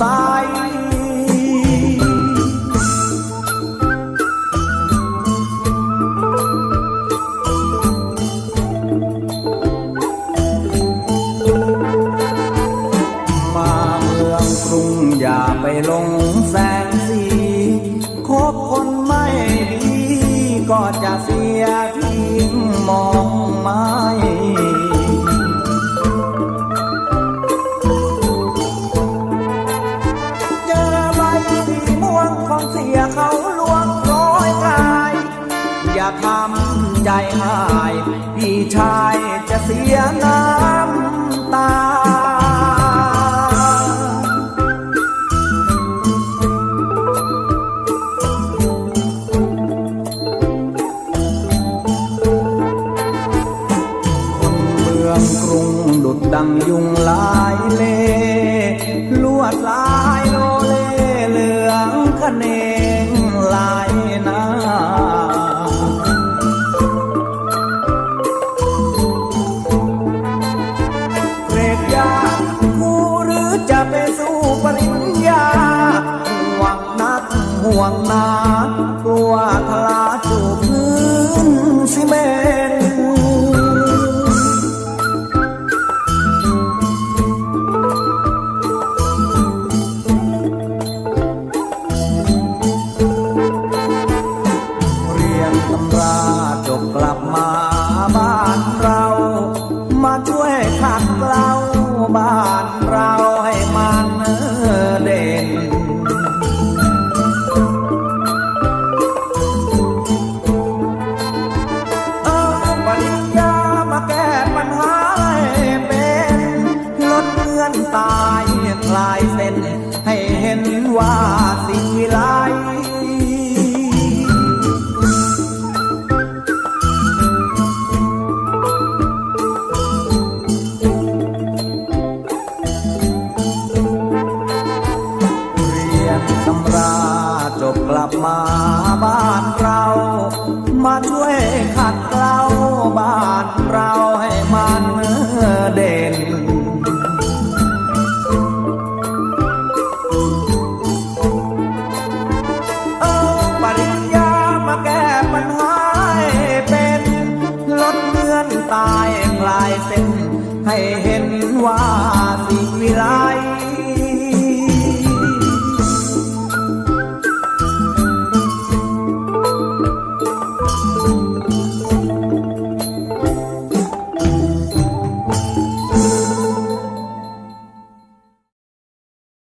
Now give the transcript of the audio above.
ใส มาเมืองกรุงอย่าไปหลงแสงสีคบคนไม่ดีก็จะเสียทิ้งมองไม่ อย่าทำใจหาย พี่ชายจะเสียน้ำตา คนเมืองกรุงดุดดังยุงลายเล ยาคู่หรือจะไปสู้ปริญญาห่วงนักห่วงนากลัวทลาจูบพื้นซีเมนเรียนตำรจบกลับมาบ้านเรา มาช่วยขัดเกลา บ้านเราให้มันเด่น จบกลับมาบ้านเรา มาช่วยขัดเกลาบ้านเราให้มันเด่นเอาปริญญามาแก้ปัญหาเป็นลดเงื่อนตายคลายเส้นให้เห็นว่าสิ่งวิไล